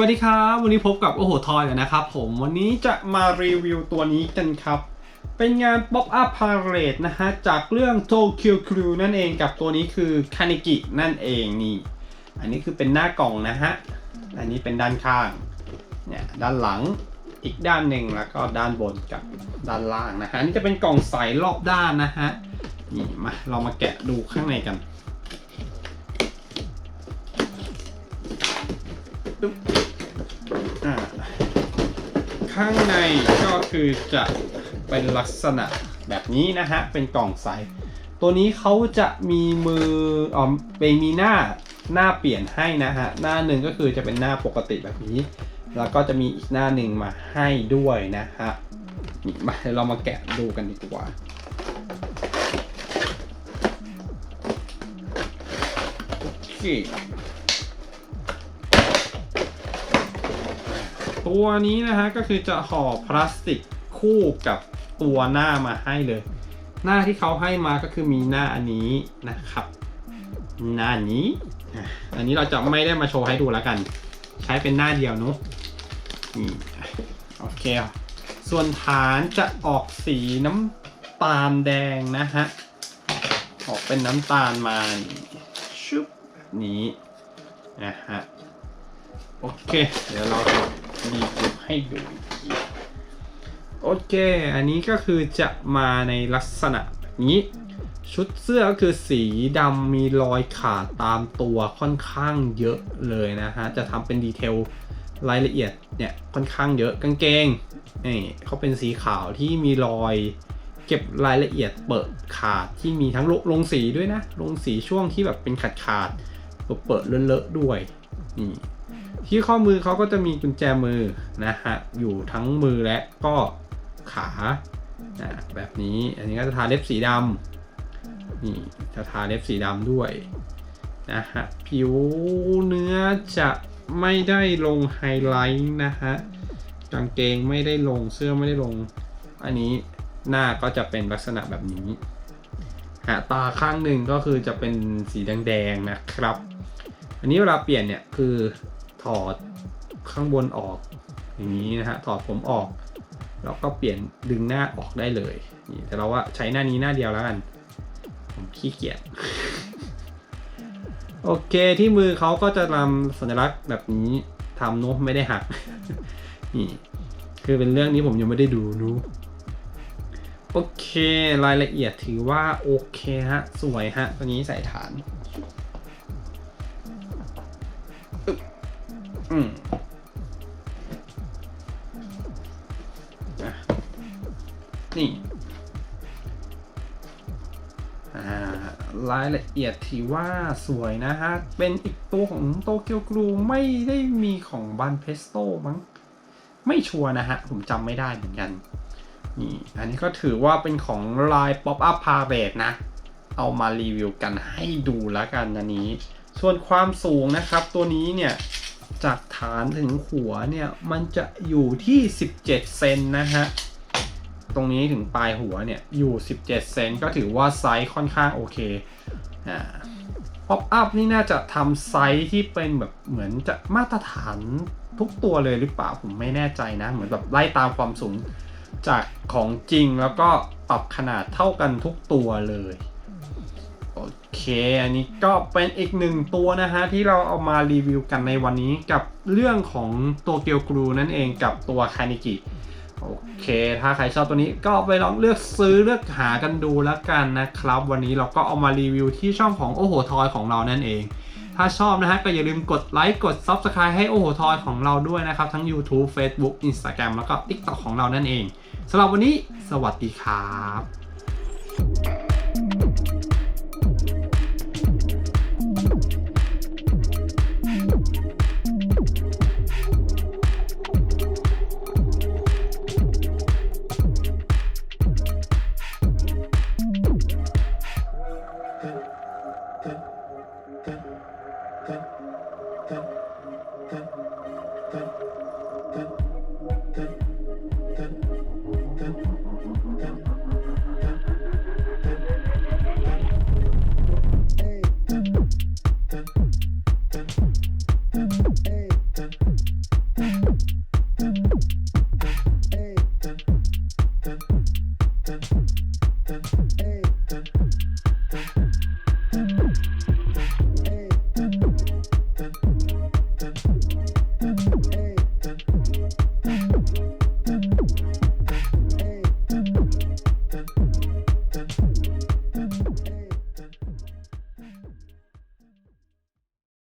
วัสดีครับ วันนี้พบกับโอ้โหทอยกันนะครับผมวันนี้จะมารีวิวตัวนี้กันครับ เป็นงาน Pop Up Parade นะฮะ จากเรื่อง Tokyo Crew นั่นเองกับตัวนี้คือ Kaneki นั่นเองนี่ อันนี้คือเป็นหน้ากล่องนะฮะ อันนี้เป็นด้านข้าง เนี่ย ด้านหลังอีกด้านหนึ่งแล้วก็ด้านบนกับด้านล่างนะฮะนี่จะเป็นกล่องใสรอบด้านนะฮะนี่มาเรามาแกะดูข้างในกันอ่า ข้างในก็คือจะเป็นลักษณะแบบนี้นะฮะ เป็นกล่องใส ตัวนี้เขาจะมีมืออ๋อเป็นมีหน้าหน้าเปลี่ยนให้นะฮะ หน้าหนึ่งก็คือจะเป็นหน้าปกติแบบนี้ แล้วก็จะมีอีกหน้าหนึ่งมาให้ด้วยนะฮะนี่มาเรามาแกะดูกันดีกว่าโอเค ตัวนี้นะฮะก็คือจะห่อพลาสติกคู่กับตัวหน้ามาให้เลย หน้าที่เขาให้มาก็คือมีหน้าอันนี้นะครับ หน้านี้อันนี้เราจะไม่ได้มาโชว์ให้ดูแล้วกัน ใช้เป็นหน้าเดียวเนาะนี่โอเคส่วนฐานจะออกสีน้ำตาลแดงนะฮะออกเป็นน้ำตาลมาชุบนี้นะฮะโอเค เดี๋ยวเรา รีวิวให้ดูอีกทีโอเค อันนี้ก็คือจะมาในลักษณะแบบนี้ ชุดเสื้อก็คือสีดำมีรอยขาดตามตัวค่อนข้างเยอะเลยนะฮะ จะทำเป็นดีเทลรายละเอียดเนี่ยค่อนข้างเยอะกางเกงนี่เขาเป็นสีขาวที่มีรอยเก็บรายละเอียดเปิดขาดที่มีทั้งลลงสีด้วยนะ ลงสีช่วงที่แบบเป็นขาดขาดๆเปิดๆเลอะด้วยนี่ ที่ข้อมือเขาก็จะมีกุญแจมือนะฮะอยู่ทั้งมือและก็ขาแบบนี้อันนี้ก็จะทาเล็บสีดำนี่จะทาเล็บสีดำด้วยนะฮะผิวเนื้อจะไม่ได้ลงไฮไลท์นะฮะกางเกงไม่ได้ลงเสื้อไม่ได้ลง อันนี้หน้าก็จะเป็นลักษณะแบบนี้ฮะตาข้างหนึ่งก็คือจะเป็นสีแดงๆนะครับ อันนี้เวลาเปลี่ยนเนี่ยคือ ถอดข้างบนออก อย่างนี้นะฮะถอดผมออก แล้วก็เปลี่ยนดึงหน้าออกได้เลยนี่แต่เราว่าใช้หน้านี้หน้าเดียวแล้วกัน ผมขี้เกียจโอเคที่มือเขาก็จะนำสัญลักษณ์แบบนี้ทำนุไม่ได้หักนี่คือเป็นเรื่องนี้ผมยังไม่ได้ดูนูโอเครายละเอียดถือว่าโอเคฮะ สวยฮะ ตัวนี้ใส่ฐาน อืมนี่อ่ารายละเอียดถือว่าสวยนะฮะ เป็นอีกตัวของโตเกียวกรูไม่ได้มีของบันเพสโต้มั้ง ไม่ชัวร์นะฮะ ผมจำไม่ได้เหมือนกัน นี่ อันนี้ก็ถือว่าเป็นของลาย Pop Up Parade นะ เอามารีวิวกันให้ดูแล้วกันอันนี้ ส่วนความสูงนะครับ ตัวนี้เนี่ย จากฐานถึงหัวเนี่ย มันจะอยู่ที่ 17 เซนนะฮะ ตรงนี้ถึงปลายหัวเนี่ย อยู่ 17 เซนก็ถือว่าไซส์ค่อนข้างโอเคอ่าป๊อปอัพนี่น่าจะทำไซส์ที่เป็นแบบเหมือนจะมาตรฐานทุกตัวเลยหรือเปล่าผมไม่แน่ใจนะ เหมือนแบบไล่ตามความสูงจากของจริงแล้วก็ปรับขนาดเท่ากันทุกตัวเลย โอเค อันนี้ก็เป็นอีกหนึ่งตัวนะฮะที่เราเอามารีวิวกันในวันนี้กับเรื่องของตัวเกียวกรูนั่นเองกับตัวคานิกิโอเค ถ้าใครชอบตัวนี้ก็ไปลองเลือกซื้อเลือกหากันดูแล้วกันนะครับ วันนี้เราก็เอามารีวิวที่ช่องของโอโหทอยของเรานั่นเอง ถ้าชอบนะฮะก็อย่าลืมกดไลค์กด Subscribe ให้โอโหทอยของเราด้วยนะครับ ทั้ง YouTube Facebook Instagram แล้วก็ TikTok ของเรานั่นเองสำหรับวันนี้ สวัสดีครับ